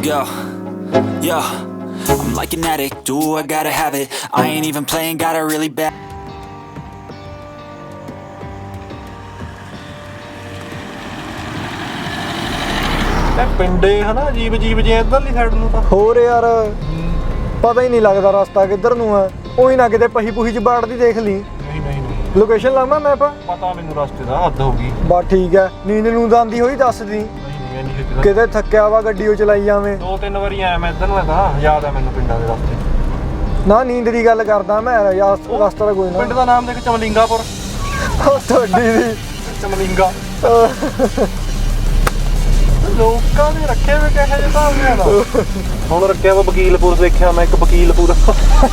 Let's go. Yo, I'm like an addict. Do I gotta have it? I ain't even playing, got it really bad. ਇਹ ਪਿੰਡੇ ਹਨਾ ਜੀਬ ਜੀਬ ਜੇ ਇਧਰਲੀ side ਨੂੰ ਤਾਂ ਹੋਰ ਯਾਰ ਪਤਾ ਹੀ ਨਹੀਂ ਲੱਗਦਾ ਰਸਤਾ ਕਿੱਧਰ ਨੂੰ ਆ ਉਹੀ ਨਾ ਕਿਤੇ ਪਹੀ ਪੁਹੀ ਚ ਬਾੜਦੀ ਦੇਖ ਲਈ ਨਹੀਂ ਨਹੀਂ ਨਹੀਂ ਲੋਕੇਸ਼ਨ ਲਾਵਾਂ ਮੈਪ ਪਤਾ ਮੈਨੂੰ ਰਸਤੇ ਦਾ ਹੱਦ ਹੋ ਗਈ ਬਾ ਠੀਕ ਹੈ ਨੀਂਦ ਨੂੰ ਆਂਦੀ ਹੋਈ ਦੱਸ ਦੀ ਨਹੀਂ ਤਾਂ- ਕਿਤੇ ਥੱਕਿਆ ਵਾ ਗੱਡੀ ਉਹ ਚਲਾਈ ਜਾਵੇਂ। ਦੋ ਤਿੰਨ ਵਾਰੀ ਆਇਆ ਮੈਂ ਇਧਰ ਨੂੰ ਤਾਂ ਯਾਦ ਆ ਮੈਨੂੰ ਪਿੰਡਾਂ ਦੇ ਰਸਤੇ। ਨਾ ਨੀਂਦ ਦੀ ਗੱਲ ਕਰਦਾ ਮੈਂ ਯਾਰ ਰਸਤਾ ਤਾਂ ਕੋਈ ਨਾ। ਪਿੰਡ ਦਾ ਨਾਮ ਦੇਖ ਚਮਲਿੰਗਾਪੁਰ। ਉਹ ਤੁਹਾਡੀ ਦੀ। ਚਮਲਿੰਗਾ। ਲੋਕਾਂ ਨੇ ਰੱਖੇ ਵੇ ਕਿਹੋ ਜਿਹੇ ਹਿਸਾਬ ਨਾਲ? ਹੁਣ ਰੱਖਿਆ ਵਾ ਵਕੀਲਪੁਰ ਦੇਖਿਆ ਮੈਂ ਇੱਕ ਵਕੀਲਪੁਰ।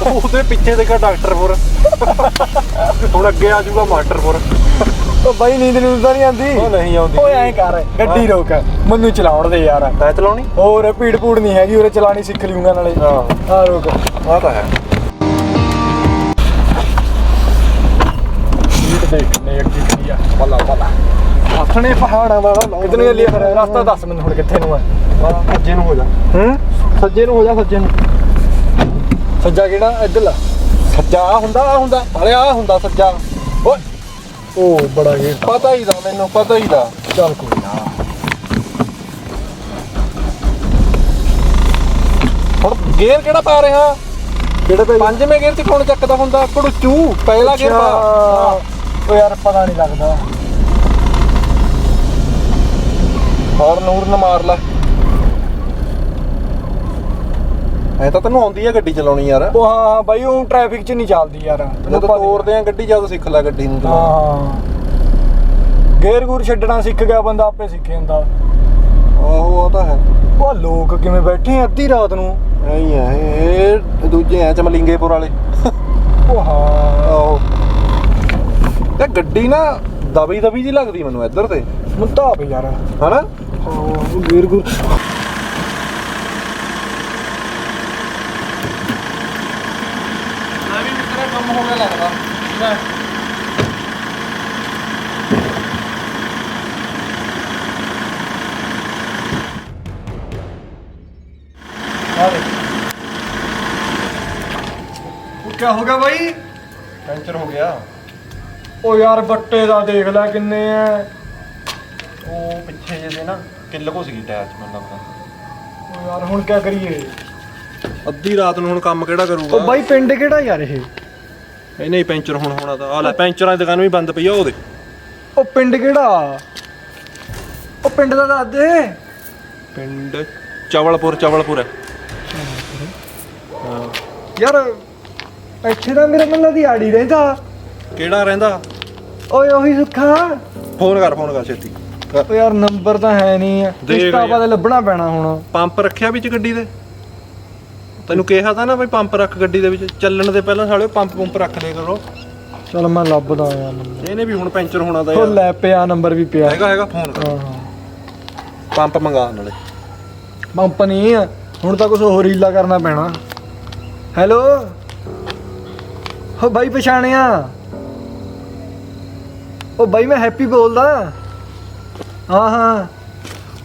ਉਹਦੇ ਪਿੱਛੇ ਦੇਖਿਆ ਡਾਕਟਰਪੁਰ। ਹੁਣ ਅੱਗੇ ਆ ਜਾਊਗਾ ਮਾਸਟਰਪੁਰ। ਉਹ ਬਾਈ ਨੀਂਦ ਨੂੰ ਤਾਂ ਨਹੀਂ ਆਂਦੀ ਉਹ ਨਹੀਂ ਆਉਂਦੀ। ਓਏ ਐਂ ਕਰ ਗੱਡੀ ਰੋਕ ਮੈਨੂੰ ਚਲਾਉਣ ਦੇ ਯਾਰ। ਤੈ ਚਲਾਉਣੀ? ਹੋਰ ਭੀੜ ਭੂੜ ਨਹੀਂ ਹੈਗੀ ਉਰੇ ਚਲਾਣੀ ਸਿੱਖ ਲਿਊਂਗਾ ਨਾਲੇ। ਆ ਰੋਕ। ਆ ਤਾਂ ਹੈ। ਦੇਖਨੇ ਅੱਗੇ ਕੀ ਆ ਬੱਲਾ ਬੱਲਾ ਆਥਣੇ ਪਹਾੜਾਂ ਵਾਲਾ ਕਿਤਨੇ ਚੱਲੀ ਫਿਰ? ਰਸਤਾ ਦੱਸ ਮੈਨੂੰ ਹੁਣ ਕਿੱਥੇ ਨੂੰ ਆ। ਸੱਜੇ ਨੂੰ ਹੋ ਜਾ। ਹੂੰ? ਸੱਜੇ ਨੂੰ ਹੋ ਜਾ ਸੱਜੇ ਨੂੰ। ਸੱਜਾ ਕਿਹੜਾ? ਇੱਧਰਲਾ ਸੱਜਾ ਆਹ ਹੁੰਦਾ ਆ ਹੁੰਦਾ। ਹਲੇ ਆ ਹੁੰਦਾ ਸੱਜਾ। ਓਏ। ਉਹ ਬੜਾ ਗੇਟ ਪਤਾ ਹੀ ਦਾ ਮੈਨੂੰ ਪਤਾ ਹੀ ਦਾ। ਚੱਲ ਕੋਈ ਨਾ। ਹੁਣ ਗੇਅਰ ਕਿਹੜਾ ਪਾ ਰਿਹਾ? ਕਿਹੜੇ ਪੇ ਪੰਜਵੇਂ ਗੇਅਰ ਚ ਕੌਣ ਚੱਕਦਾ ਹੁੰਦਾ? ਕੜੂਚੂ ਪਹਿਲਾ ਗੇਅਰ ਪਾ। ਉਹ ਯਾਰ ਪਤਾ ਨਹੀਂ ਲੱਗਦਾ। ਹੋਰ ਨੂਰ ਨਾ ਮਾਰ ਲੈ। ਐ ਤਾਂ ਤੈਨੂੰ ਆਉਂਦੀ ਆ ਗੱਡੀ ਚਲਾਉਣੀ ਯਾਰ। ਉਹ ਹਾਂ ਹਾਂ ਬਾਈ ਉਹ ਟ੍ਰੈਫਿਕ 'ਚ ਨਹੀਂ ਚੱਲਦੀ ਯਾਰ। ਜਦੋਂ ਤੋਰਦੇ ਆ ਗੱਡੀ ਜਦ ਸਿੱਖ ਲੈ ਗੱਡੀ ਨੂੰ ਚਲਾਉਣਾ। ਹਾਂ ਗੇਰ ਗੂਰ ਛੱਡਣਾ ਸਿੱਖ ਗਿਆ ਬੰਦਾ ਆਪੇ ਸਿੱਖ ਜਾਂਦਾ। ਆਹੋ ਉਹ ਤਾਂ ਹੈ। ਉਹ ਲੋਕ ਕਿਵੇਂ ਬੈਠੇ ਆ ਅੱਧੀ ਰਾਤ ਨੂੰ? ਐਂ ਹੀ ਆ ਇਹ ਦੂਜੇ ਆ ਚਮਲਿੰਗੇਪੁਰ ਵਾਲੇ। ਉਹ ਹਾਂ। ਆਹੋ। ਇਹ ਗੱਡੀ ਨਾ ਦਬੀ ਦਬੀ ਜੀ ਲੱਗਦੀ ਮੈਨੂੰ ਇੱਧਰ ਤੇ। ਮੁੰਤਾ ਵੀ ਯਾਰ। ਹਨਾ? ਉਹ ਗੇਰ ਗੂਰ ਮੈਂ ਵੀ ਮਿੱਤਰਾ ਕੰਮ ਹੋ ਗਿਆ ਲੱਗਦਾ ਆ ਦੇ ਉਹ ਕੀ ਹੋ ਗਿਆ ਬਾਈ? ਪੈਂਚਰ ਹੋ ਗਿਆ। ਉਹ ਯਾਰ ਬੱਟੇ ਦਾ ਦੇਖ ਲੈ ਕਿੰਨੇ ਆ ਉਹ ਪਿੱਛੇ ਜਿਹੇ ਦੇ ਨਾ ਕਿੱਲ ਕੋ ਸੀਗੀ ਟਾਇਰ ਚ ਮੈਨੂੰ ਲੱਗਦਾ। ਉਹ ਯਾਰ ਹੁਣ ਕੀ ਕਰੀਏ? ਅੱਧੀ ਰਾਤ ਨੂੰ ਹੁਣ ਕੰਮ ਕਿਹੜਾ ਕਰੂਗਾ? ਉਹ ਬਾਈ ਪਿੰਡ ਕਿਹੜਾ ਯਾਰ ਇਹ? ਇਹ ਨਹੀਂ ਪੈਂਚਰ ਹੁਣ ਹੋਣਾ ਤਾਂ। ਆ ਲੈ ਪੈਂਚਰਾਂ ਦੀ ਦੁਕਾਨ ਵੀ ਬੰਦ ਪਈ ਆ ਉਹਦੇ। ਉਹ ਪਿੰਡ ਕਿਹੜਾ? ਉਹ ਪਿੰਡ ਦਾ ਦੱਸ ਦੇ। ਪਿੰਡ ਚਵਲਪੁਰ ਚਵਲਪੁਰ। ਹੈ। ਯਾਰ ਇੱਥੇ ਤਾਂ ਮੇਰਾ ਮੱਲਾ ਦੀ ਆੜੀ ਰਹਿੰਦਾ। ਕਿਹੜਾ ਰਹਿੰਦਾ? ਓਏ ਉਹੀ ਸੁੱਖਾ। ਫੋਨ ਕਰ ਫੋਨ ਕਰ ਛੇਤੀ। ਓ ਯਾਰ ਨੰਬਰ ਤਾਂ ਹੈ ਨਹੀਂ। ਦੇਖ ਯਾਰ। ਪਾ ਤੇ ਲੱਭਣਾ ਪੈਣਾ ਹੁਣ। ਪੰਪ ਰੱਖਿਆ ਵਿੱਚ ਗੱਡੀ ਦੇ ਤੈਨੂੰ ਕਿਹਾ ਤਾਂ ਨਾ ਬਈ ਪੰਪ ਰੱਖ ਗੱਡੀ ਦੇ ਵਿੱਚ ਚੱਲਣ ਦੇ ਪਹਿਲਾਂ ਸਾਲਿਓ ਪੰਪ ਪੰਪ ਰੱਖ ਲਿਆ ਕਰੋ। ਚਲ ਮੈਂ ਲੱਭਦਾ ਯਾਰ ਇਹਨੇ ਵੀ ਹੁਣ ਪੈਂਚਰ ਹੋਣਾ ਦਾ ਉਹ ਯਾਰ। ਲੈ ਪਿਆ ਨੰਬਰ ਵੀ ਪਿਆ। ਹੈਗਾ ਹੈਗਾ ਫੋਨ। ਕਰ ਹਾਂ ਹਾਂ। ਪੰਪ ਮੰਗਾ ਨਾਲੇ ਪੰਪ ਨਹੀਂ ਆ ਹੁਣ ਤਾਂ ਕੁਝ ਹੋਰ ਹੀਲਾ ਕਰਨਾ ਪੈਣਾ। ਹੈਲੋ? ਹੋ ਬਾਈ ਪਛਾਣਿਆ? ਉਹ ਬਾਈ ਮੈਂ ਹੈਪੀ ਬੋਲਦਾ। ਹਾਂ ਹਾਂ।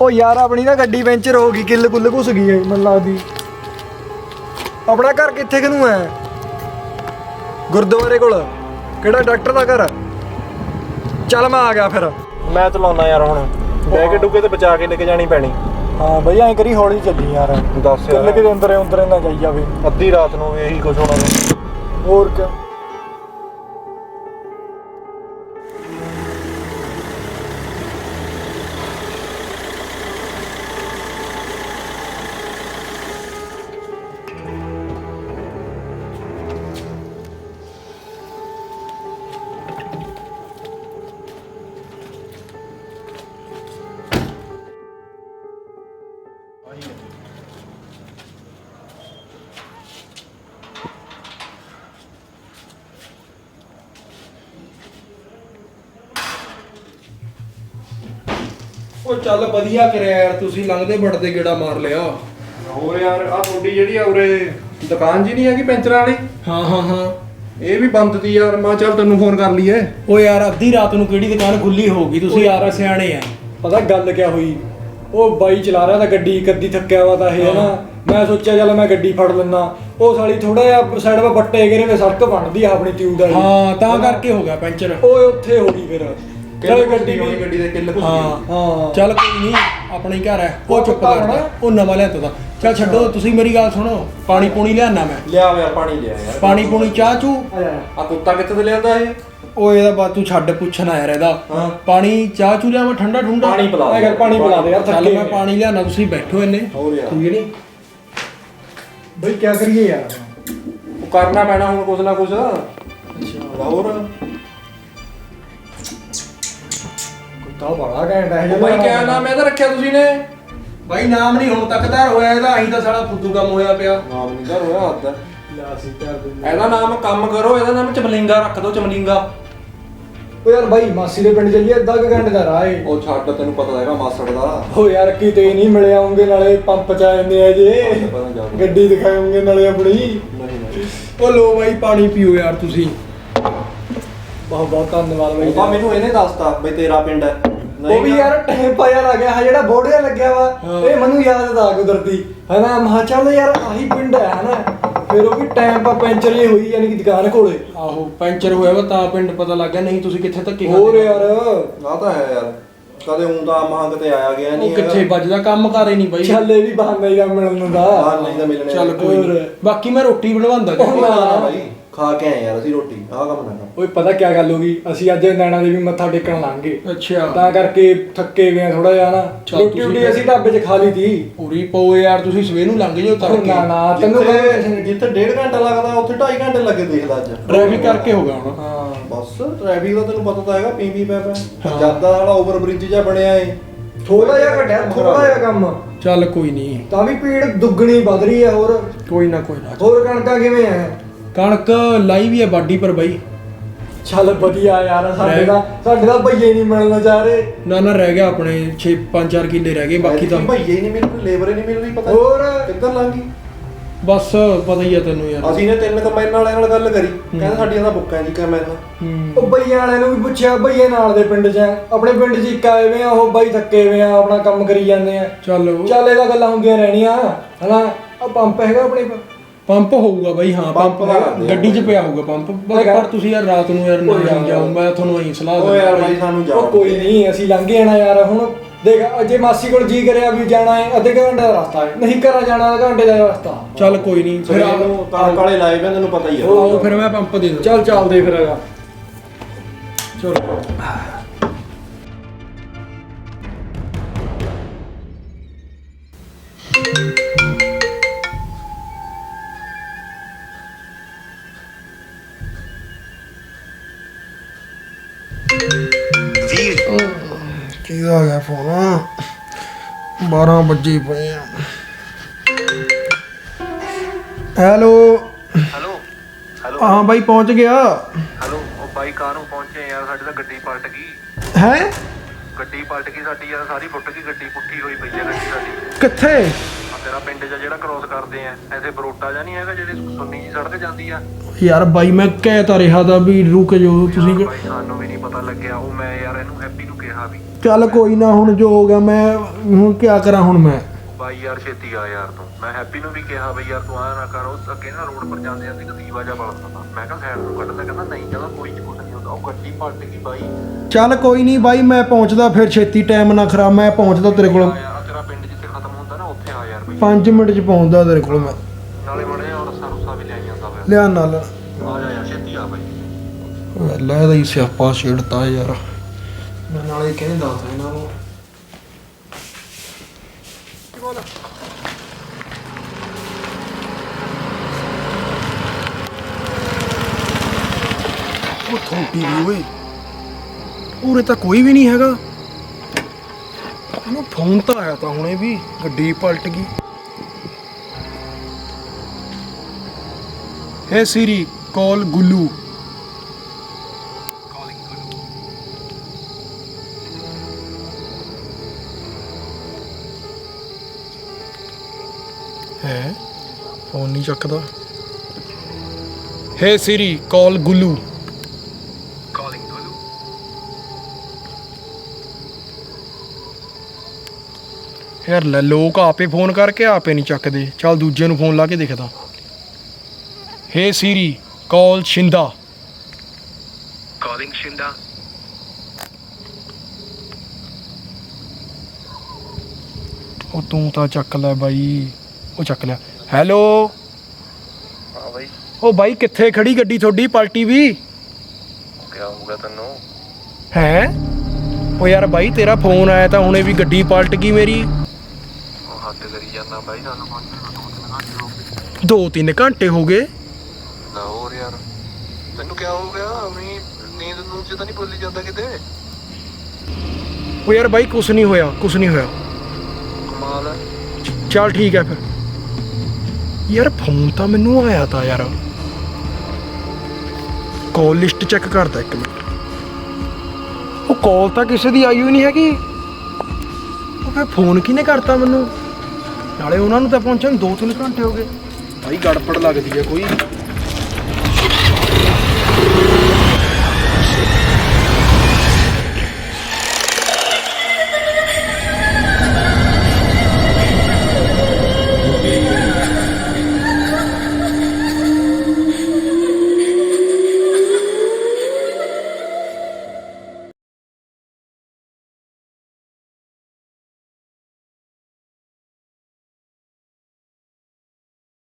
ਉਹ ਯਾਰ ਆਪਣੀ ਨਾ ਗੱਡੀ ਪੈਂਚਰ ਹੋ ਗਈ ਕਿੱਲ ਕੁੱਲ ਘੁਸ ਗਈ ਹੈ ਮੈਨੂੰ ਲੱਗਦੀ। ਆਪਣਾ ਘਰ ਕਿੱਥੇ ਕਿ ਨੂੰ ਹੈ? ਗੁਰਦੁਆਰੇ ਕੋਲ। ਕਿਹੜਾ ਡਾਕਟਰ ਦਾ ਘਰ? ਚੱਲ ਮੈਂ ਆ ਗਿਆ ਫਿਰ। ਮੈਂ ਚਲਾਉਣਾ ਯਾਰ ਹੁਣ। ਕੇ ਡੁੱਗੇ ਤੇ ਬਚਾ ਕੇ ਲੈ ਕੇ ਜਾਣੀ ਪੈਣੀ। ਹਾਂ ਬਈ ਐਂ ਕਰੀ ਹੌਲੀ ਚੱਲੀ ਯਾਰ। ਦੱਸ ਕਿੱਲ ਯਾਰ ਕਿਤੇ ਅੰਦਰੇ ਅੰਦਰੇ ਨਾ ਜਾਈ ਜਾਵੇ। ਅੱਧੀ ਰਾਤ ਨੂੰ ਇਹੀ ਕੁਝ ਹੋਣਾ। ਹੋਰ ਕਿਆ? ਉਹ ਚੱਲ ਵਧੀਆ ਕਰਿਆ ਯਾਰ ਤੁਸੀਂ ਲੰਘਦੇ ਵੜਦੇ ਗੇੜਾ ਮਾਰ ਲਿਆ। ਹੋਰ ਯਾਰ ਆ ਤੁਹਾਡੀ ਜਿਹੜੀ ਆ ਉਰੇ ਦੁਕਾਨ ਜੀ ਨਹੀਂ ਹੈਗੀ ਪੈਂਚਰਾਂ ਵਾਲੀ? ਹਾਂ ਹਾਂ ਹਾਂ। ਇਹ ਵੀ ਬੰਦ ਤੀ ਯਾਰ ਮੈਂ ਚੱਲ ਤੈਨੂੰ ਫੋਨ ਕਰ ਲਈਏ। ਉਹ ਯਾਰ ਅੱਧੀ ਰਾਤ ਨੂੰ ਕਿਹੜੀ ਦੁਕਾਨ ਖੁੱਲੀ ਹੋਊਗੀ? ਤੁਸੀਂ ਯਾਰ ਸਿਆਣੇ ਆ। ਪਤਾ ਗੱਲ ਕਿਆ ਹੋਈ? ਉਹ ਬਾਈ ਚਲਾ ਰਿਹਾ ਤਾਂ ਗੱਡੀ ਕੱਦੀ ਥੱਕਿਆ ਵਾ ਤਾਂ ਇਹ ਹੈ ਨਾ? ਮੈਂ ਸੋਚਿਆ ਚੱਲ ਮੈਂ ਗੱਡੀ ਫੜ ਲੈਣਾ ਉਹ ਸਾਲੀ ਥੋੜਾ ਜਿਹਾ ਸਾਈਡ 'ਤੇ ਬੱਟੇ ਗਿਰੇ ਵੇ ਸੜਕ ਬਣਦੀ ਆ ਆਪਣੀ ਟਿਊਬ ਦਾ ਹਾਂ ਤਾਂ ਕਰਕੇ ਹੋ ਗਿਆ ਪੈਂਚਰ। ਓਏ ਉੱਥੇ ਹੋ ਗਈ ਫਿਰ। ਚੱਲ ਗੱਡੀ ਵੀ ਗੱਡੀ ਦੇ ਕਿੱਲ ਹਾਂ ਹਾਂ। ਚੱਲ ਕੋਈ ਨਹੀਂ ਆਪਣਾ ਹੀ ਘਰ ਹੈ। ਉਹ ਚੁੱਪ ਉਹ ਕਰ ਤਾਂ ਜਾ। ਉਹ ਨਵਾਂ ਲਿਆ ਤਾ। ਚੱਲ ਛੱਡੋ ਤੁਸੀਂ ਮੇਰੀ ਗੱਲ ਸੁਣੋ। ਪਾਣੀ ਪੂਣੀ ਲਿਆਣਾ ਮੈਂ। ਲਿਆ ਯਾਰ ਪਾਣੀ ਲਿਆ ਯਾਰ ਪਾਣੀ ਪੂਣੀ ਚਾਹ ਚੂ? ਆ ਕੁੱਤਾ ਕਿੱਥੇ ਤੇ ਲਿਆਂਦਾ ਇਹ? ਉਹ ਇਹਦਾ ਬਾਤ ਤੂੰ ਛੱਡ ਪੁੱਛਣਾ ਇਹਦਾ ਹਾਂ। ਪਾਣੀ ਚਾਹ ਚੂ ਲਿਆਵਾਂ ਠੰਡਾ ਠੰਡਾ? ਪਾਣੀ ਪਿਲਾ ਆ ਯਾਰ ਪਾਣੀ ਪਿਲਾ ਦੇ ਯਾਰ ਚੱਲ ਥੱਕੇ ਮੈਂ ਪਾਣੀ ਲਿਆਣਾ ਤੁਸੀਂ ਬੈਠੋ ਇੰਨੇ। ਹੋਰ ਯਾਰ। ਠੀਕ ਨਹੀਂ ਬਈ ਕੀ ਕਰੀਏ ਯਾਰ? ਉਹ ਕਰਨਾ ਪੈਣਾ ਹੁਣ ਕੁਛ ਨਾ ਕੁਛ। ਹੋਰ ਕੁੱਤਾ ਬੜਾ ਘੈਂਟ ਹੈ ਉਹ ਬਾਈ ਕਿਆ ਨਾਮ ਇਹਦਾ ਰੱਖਿਆ ਤੁਸੀਂ ਨੇ? ਬਾਈ ਨਾਮ ਨਹੀਂ ਹੁਣ ਤੱਕ ਤਾਂ ਹੋਇਆ ਇਹਦਾ ਅਹੀਂ ਤਾਂ ਸਾਲਾ ਫੁੱਦੂ ਕੰਮ ਹੋਇਆ ਪਿਆ। ਨਾਮ ਨਹੀਂ ਸਰ ਹੋਇਆ ਹੱਦ ਦਿੰਦੇ ਇਹਦਾ ਨਾਮ ਕੰਮ ਕਰੋ ਇਹਦਾ ਨਾਮ ਚਮਲਿੰਗਾ ਰੱਖ ਦਿਓ ਚਮਲਿੰਗਾ। ਓ ਯਾਰ ਬਾਈ ਮਾਸੀ ਦੇ ਪਿੰਡ ਚੱਲੀਏ ਅੱਧਾ ਕੁ ਘੰਟੇ ਦਾ ਰਾਹ ਏ। ਉਹ ਛੱਡ ਤੈਨੂੰ ਪਤਾ ਹੈਗਾ ਮਾਸੜ ਦਾ। ਓ ਯਾਰ ਕਿਤੇ ਨਹੀਂ ਮਿਲੇ ਆਉਂਗੇ ਨਾਲੇ ਪੰਪ ਚ ਆ ਜਾਂਦੇ ਆ ਜੇ। ਗੱਡੀ ਦਿਖਾਉਂਗੇ ਨਾਲੇ ਆਪਣੀ। ਨਹੀਂ ਨਹੀਂ। ਉਹ ਲੋ ਬਾਈ ਪਾਣੀ ਪੀਓ ਯਾਰ ਤੁਸੀਂ। ਬਹੁਤ ਬਹੁਤ ਧੰਨਵਾਦ ਬਾਈ ਉਹ ਤਾਂ ਮੈਨੂੰ ਇਹਨੇ ਦੱਸਤਾ ਬਈ ਤੇਰਾ ਪਿੰਡ ਹੈ। ਉਹ ਵੀ ਯਾਰ ਟਾਈਮ ਪਾਇਆ ਲੱਗ ਗਿਆ ਹਾਂ ਜਿਹੜਾ ਬੋੜਿਆ ਲੱਗਿਆ ਵਾ ਹਾਂ। ਇਹ ਮੈਨੂੰ ਯਾਦ ਦਾ। ਕੁਦਰਤੀ ਹਨਾ ਮਹਾ ਚੱਲ ਯਾਰ ਆਹੀ ਪਿੰਡ ਹੈ ਹਨਾ? ਫਿਰ ਉਹ ਵੀ ਟਾਈਮ ਪਾ ਪੈਂਚਰ ਹੀ ਹੋਈ ਯਾਨੀ ਕਿ ਦੁਕਾਨ ਕੋਲੇ। ਆਹੋ ਪੈਂਚਰ ਹੋਇਆ ਵਾ ਤਾਂ ਪਿੰਡ ਪਤਾ ਲੱਗ ਗਿਆ ਨਹੀਂ ਤੁਸੀਂ ਕਿੱਥੇ ਧੱਕੇ ਹੋਰ? ਯਾਰ। ਆ ਤਾਂ ਹੈ ਯਾਰ। ਕਦੇ ਉਂ ਤਾਂ ਮਾਂ ਕਿਤੇ ਆਇਆ ਗਿਆ ਉਹ ਨਹੀਂ ਕਿੱਥੇ ਵੱਜਦਾ ਕੰਮ ਕਰ ਹੀ ਨਹੀਂ ਬਾਈ। ਚੱਲੇ ਵੀ ਬਹਾਨਾ ਹੀ ਦਾ ਮਿਲਣ ਦਾ। ਬਾਹਰ ਨਹੀਂ ਤਾਂ ਮਿਲਣੇ ਚੱਲ ਕੋਈ ਬਾਕੀ ਮੈਂ ਰੋਟੀ ਬਣਵਾਉਂਦਾ ਉਹ ਨਾ ਨਾ। ਨਾ ਬਾਈ। ਖਾ ਕੇ ਆਏ ਯਾਰ ਅਸੀਂ ਰੋਟੀ ਆਹ ਕੰਮ ਨਾ ਕਰ। ਓਏ ਪਤਾ ਕੀ ਗੱਲ ਹੋ ਗਈ? ਅਸੀਂ ਅੱਜ ਨੈਣਾ ਦੇ ਵੀ ਮੱਥਾ ਟੇਕਣ ਲੰਘੇ ਅੱਛਾ। ਤਾਂ ਕਰਕੇ ਥੱਕੇ ਗਏ ਥੋੜਾ ਜਿਹਾ ਨਾ। ਚੱਲ ਰੋਟੀ ਤੁਸੀਂ ਰੋਟੀ ਅਸੀਂ ਢਾਬੇ 'ਚ ਖਾ ਲਈ ਤੀ। ਪੂਰੀ ਪਓ ਯਾਰ ਤੁਸੀਂ ਸਵੇਰ ਨੂੰ ਲੰਘ ਜਾਓ ਤੜਕੇ। ਨਾ ਨਾ ਤੈਨੂੰ ਜਿੱਥੇ ਕਹਿੰਦੇ ਜਿੱਥੇ ਡੇਢ ਘੰਟਾ ਲੱਗਦਾ ਉੱਥੇ 2.5 ਘੰਟੇ ਲੱਗੇ ਦੇਖ ਲੈ ਅੱਜ। ਟ੍ਰੈਫਿਕ ਕਰਕੇ ਹੋ ਗਿਆ ਹੁਣ। ਹਾਂ। ਬਸ ਟ੍ਰੈਫਿਕ ਦਾ ਤੈਨੂੰ ਪਤਾ ਤਾਂ ਹੈਗਾ ਪੀ ਪੀ ਪੈ ਪੈ। ਹਾਂ। ਜ਼ਿਆਦਾ ਵਾਲਾ ਓਵਰ ਬ੍ਰਿਜ ਜਿਹਾ ਬਣਿਆ ਏ। ਥੋੜਾ ਜਿਹਾ ਘਟਿਆ ਥੋੜਾ ਜਿਹਾ ਕੰਮ। ਚੱਲ ਕੋਈ ਨਹੀਂ। ਤਾਂ ਵੀ ਭੀੜ ਦੁੱਗਣੀ ਵੱਧ ਰਹੀ ਹੈ ਹੋਰ। ਕੋਈ ਨਾ ਕੋਈ ਨਾ। ਹੋਰ ਕਣਕਾਂ ਕਿਵੇਂ ਐ? ਕਣਕ ਲਾਈ ਵੀ ਹੈ ਬਾਡੀ ਪਰ ਬਾਈ। ਚੱਲ ਵਧੀਆ ਯਾਰ ਸਾਡੇ ਦਾ ਸਾਡੇ ਦਾ ਭਈਏ ਨਹੀਂ ਮਿਲਣਾ ਚਾਹ ਰਹੇ। ਨਾ ਨਾ ਰਹਿ ਗਿਆ ਆਪਣੇ 6 5-4 ਕਿੱਲੇ ਰਹਿ ਗਏ ਬਾਕੀ ਤਾਂ ਭਈਏ ਨਹੀਂ ਮਿਲ ਰਹੀ ਲੇਬਰ ਨਹੀਂ ਮਿਲ ਰਹੀ ਪਤਾ। ਹੋਰ? ਕਿੱਧਰ ਲੰਘ ਗਈ? ਬਸ ਪਤਾ ਹੀ ਆ ਤੈਨੂੰ ਯਾਰ। ਅਸੀਂ ਨੇ ਤਿੰਨ ਕੰਬਾਈਨ ਵਾਲਿਆਂ ਨਾਲ ਗੱਲ ਕਰੀ। ਕਹਿੰਦੇ ਸਾਡੀਆਂ ਤਾਂ ਬੁੱਕਾਂ ਜੀ ਕੰਬਾਈਨ ਉਹ ਭਈਆਂ ਵਾਲਿਆਂ ਨੂੰ ਵੀ ਪੁੱਛਿਆ ਭਈਏ ਨਾਲ ਦੇ ਪਿੰਡ 'ਚ ਐ ਆਪਣੇ ਪਿੰਡ 'ਚ ਇੱਕ ਆਏ ਵੇ ਆ ਉਹ ਬਾਈ ਥੱਕੇ ਵੇ ਆ ਆਪਣਾ ਕੰਮ ਕਰੀ ਜਾਂਦੇ ਆ। ਚੱਲ ਚੱਲ ਇਹਦਾ ਗੱਲਾਂ ਹੁੰਦੀਆਂ ਰਹਿਣੀਆਂ ਹਨਾ? ਆ ਪੰਪ ਹੈਗਾ ਆਪਣੇ ਕੋਲ ਪੰਪ ਹੋਊਗਾ ਬਾਈ ਹਾਂ ਪੰਪ ਗੱਡੀ 'ਚ ਪਿਆ ਹੋਊਗਾ ਪੰਪ। ਹੈਗਾ। ਪਰ ਤੁਸੀਂ ਯਾਰ ਰਾਤ ਨੂੰ ਯਾਰ ਕੋਈ ਨਹੀਂ ਨਾ। ਜਾਓ ਮੈਂ ਤੁਹਾਨੂੰ ਐਂ ਸਲਾਹ ਓ ਯਾਰ ਦਿੰਦਾ ਬਾਈ ਸਾਨੂੰ ਉਹ ਜਾਣ ਕੋਈ ਨਹੀਂ ਅਸੀਂ ਲੰਘੇ ਆਣਾ ਯਾਰ ਹੁਣ ਦੇਖ ਜੇ ਮਾਸੀ ਕੋਲ ਜੀ ਕਰਿਆ ਵੀ ਜਾਣਾ ਹੈ ਅੱਧੇ ਕੁ ਘੰਟੇ ਦਾ ਰਸਤਾ ਹੈ। ਨਹੀਂ ਘਰਾਂ ਜਾਣਾ ਤਾਂ ਘੰਟੇ ਦਾ ਰਸਤਾ। ਚੱਲ ਕੋਈ ਨਹੀਂ ਫਿਰ ਫਿਰ ਆਨੂੰ ਤਾਂ ਕਾਲੇ ਲਾਏ ਵੇ ਤੈਨੂੰ ਪਤਾ ਹੀ ਆ। ਆਓ ਫਿਰ ਮੈਂ ਪੰਪ ਦੇ ਦੂੰ ਚੱਲ ਚੱਲਦੇ ਫਿਰ ਹੈਗਾ। ਚਲੋ। ਆ ਗਿਆ ਫੋਨ। 12 ਵਜੇ ਪਏ ਆ। ਹੈਲੋ। ਹੈਲੋ। ਹੈਲੋ। ਹਾਂ ਬਾਈ ਪਹੁੰਚ ਗਿਆ। ਹੈਲੋ। ਉਹ ਬਾਈ ਕਾਹਨੂੰ ਪਹੁੰਚੇ ਯਾਰ? ਸਾਡੀ ਤਾਂ ਗੱਡੀ ਪਲਟ ਗਈ। ਹੈ? ਗੱਡੀ ਪਲਟ ਗਈ ਸਾਡੀ ਯਾਰ। ਸਾਰੀ ਫੁੱਟ ਗਈ ਗੱਡੀ ਪੁੱਠੀ ਹੋਈ ਪਈ ਹੈ ਗੱਡੀ ਸਾਡੀ। ਕਿੱਥੇ? ਤੇਰਾ ਪਿੰਡ 'ਚ ਜਿਹੜਾ ਕ੍ਰੋਸ ਕਰਦੇ ਆ ਐਸੇ ਬਰੋਟਾ ਜਾਂ ਨਹੀਂ ਹੈਗਾ ਜਿਹੜੇ ਸੁੰਨੀ ਜੀ ਸੜਕ ਜਾਂਦੀ ਆ? ਯਾਰ ਬਾਈ ਮੈਂ ਕਹਿ ਤਾਂ ਰਿਹਾ ਦਾ ਵੀ ਰੁਕ ਜਾਓ ਤੁਸੀਂ ਬਾਈ ਸਾਨੂੰ ਵੀ ਨਹੀਂ ਪਤਾ ਲੱਗਿਆ ਉਹ ਮੈਂ ਯਾਰ ਇਹਨੂੰ ਹੈਪੀ ਨੂੰ ਕਿਹਾ ਵੀ। ਚੱਲ ਕੋਈ ਨਾ ਹੁਣ ਜੋ ਹੋ ਗਿਆ ਮੈਂ ਹੁਣ ਕੀ ਕਰਾਂ ਹੁਣ ਮੈਂ? ਬਾਈ ਯਾਰ ਛੇਤੀ ਆ ਯਾਰ ਤੂੰ। ਮੈਂ ਹੈਪੀ ਨੂੰ ਵੀ ਕਿਹਾ ਬਈ ਯਾਰ ਤੂੰ ਆ ਨਾ ਕਰ ਉਹ ਅੱਗੇ ਨਾ ਰੋਡ ਪਰ ਜਾਂਦੇ ਜਾਂਦੇ ਕਦੀਵਾ ਜਾ ਬਲਦਾ ਤਾ ਮੈਂ ਕਿਹਾ ਸਾਈਡ ਨੂੰ ਕੱਢਦਾ ਕਹਿੰਦਾ ਨਹੀਂ ਕਹਿੰਦਾ ਕੋਈ ਕੁਛ ਨਹੀਂ ਹੁੰਦਾ। ਉਹ ਗੱਡੀ ਪਲਟ ਗਈ ਬਾਈ। ਚੱਲ ਕੋਈ ਨਹੀਂ ਬਾਈ ਮੈਂ ਪਹੁੰਚਦਾ ਫਿਰ ਛੇਤੀ ਟਾਈਮ ਨਾ ਖਰਾਬ ਮੈਂ ਪਹੁੰਚਦਾ ਤੇਰੇ ਕੋਲ। ਯਾਰ 5 ਮਿੰਟ ਚ ਪਹੁੰਚਦਾ ਤੇਰੇ ਕੋਲ ਮੈਂ। ਨਾਲੇ ਮੜੇ ਔਰ ਸਰਸਾ ਵੀ ਲੈ ਜਾਂਦਾ ਫਿਰ ਲਿਆ ਨਾਲ। ਆ ਜਾ ਯਾਰ ਛੇਤੀ ਆ ਬਾਈ। ਲੈ ਇਹਦਾ ਹੀ ਸਿਆਪਾ ਛੇੜਤਾ ਯਾਰ। ਮੈਂ ਨਾਲੇ ਕਹਿੰਦਾ ਦੱਸ ਇਹਨਾਂ ਨੂੰ। ਉਹ ਥੋੜੀ ਵੀ ਓਏ। ਉਰੇ ਤਾਂ ਕੋਈ ਵੀ ਨਹੀਂ ਹੈਗਾ। ਇਹਨੂੰ ਫੋਨ ਤਾਂ ਆਇਆ ਤਾਂ ਹੁਣੇ ਵੀ ਗੱਡੀ ਪਲਟ ਗਈ। ਹੈ ਸਿਰੀ ਕਾਲ ਗੁੱਲੂ। ਹੈ? ਫੋਨ ਨਹੀਂ ਚੱਕਦਾ। ਹੈ ਸਿਰੀ ਕਾਲ ਗੁੱਲੂ। ਯਾਰ ਲੈ ਲੋਕ ਆਪੇ ਫੋਨ ਕਰਕੇ ਆਪੇ ਨਹੀਂ ਚੱਕਦੇ। ਚੱਲ ਦੂਜੇ ਨੂੰ ਫੋਨ ਲਾ ਕੇ ਦੇਖਦਾ। Hey Siri call Shinda. Calling Shinda. ਉਹ ਤੂੰ ਤਾਂ ਚੱਕ ਲੈ ਬਾਈ। ਉਹ ਚੱਕ ਲਿਆ। ਹੈਲੋ। ਹਾਂ ਬਾਈ। ਉਹ ਬਾਈ ਕਿੱਥੇ ਖੜੀ ਗੱਡੀ ਤੁਹਾਡੀ? ਪਲਟੀ ਵੀ। ਕਿਆ ਹੋ ਗਿਆ ਤੈਨੂੰ। ਹੈ? ਉਹ ਯਾਰ ਬਾਈ ਤੇਰਾ ਫੋਨ ਆਇਆ ਤਾਂ ਹੁਣੇ ਵੀ ਗੱਡੀ ਪਲਟ ਗਈ ਮੇਰੀ। ਦੋ ਤਿੰਨ ਘੰਟੇ ਹੋ ਗਏ? ਨਾ ਹੋਰ ਯਾਰ ਤੈਨੂੰ ਕਿਆ ਹੋ ਗਿਆ? ਆਪਣੀ ਨੀਂਦ ਨੂੰ ਤਾਂ ਨਹੀਂ ਭੁੱਲੀ ਜਾਂਦਾ ਕਿਤੇ? ਉਹ ਯਾਰ ਬਾਈ ਕੁਛ ਨਹੀਂ ਹੋਇਆ ਕੁਛ ਨਹੀਂ ਹੋਇਆ। ਕਮਾਲ ਹੈ। ਚੱਲ ਠੀਕ ਹੈ ਫਿਰ। ਯਾਰ ਫੋਨ ਤਾਂ ਮੈਨੂੰ ਆਇਆ ਤਾਂ ਯਾਰ। ਕਾਲ ਲਿਸਟ ਚੈੱਕ ਕਰਦਾ ਇੱਕ ਮਿੰਟ। ਉਹ ਕਾਲ ਤਾਂ ਕਿਸੇ ਦੀ ਆਈ ਹੋਈ ਨਹੀਂ ਹੈਗੀ। ਉਹ ਫਿਰ ਫੋਨ ਕਿਹਨੇ ਕਰਤਾ ਮੈਨੂੰ? ਨਾਲੇ ਉਹਨਾਂ ਨੂੰ ਤਾਂ ਪਹੁੰਚਣ ਨੂੰ ਦੋ ਤਿੰਨ ਘੰਟੇ ਹੋ ਗਏ। ਭਾਈ ਗੜਪੜ ਲੱਗਦੀ ਹੈ ਕੋਈ।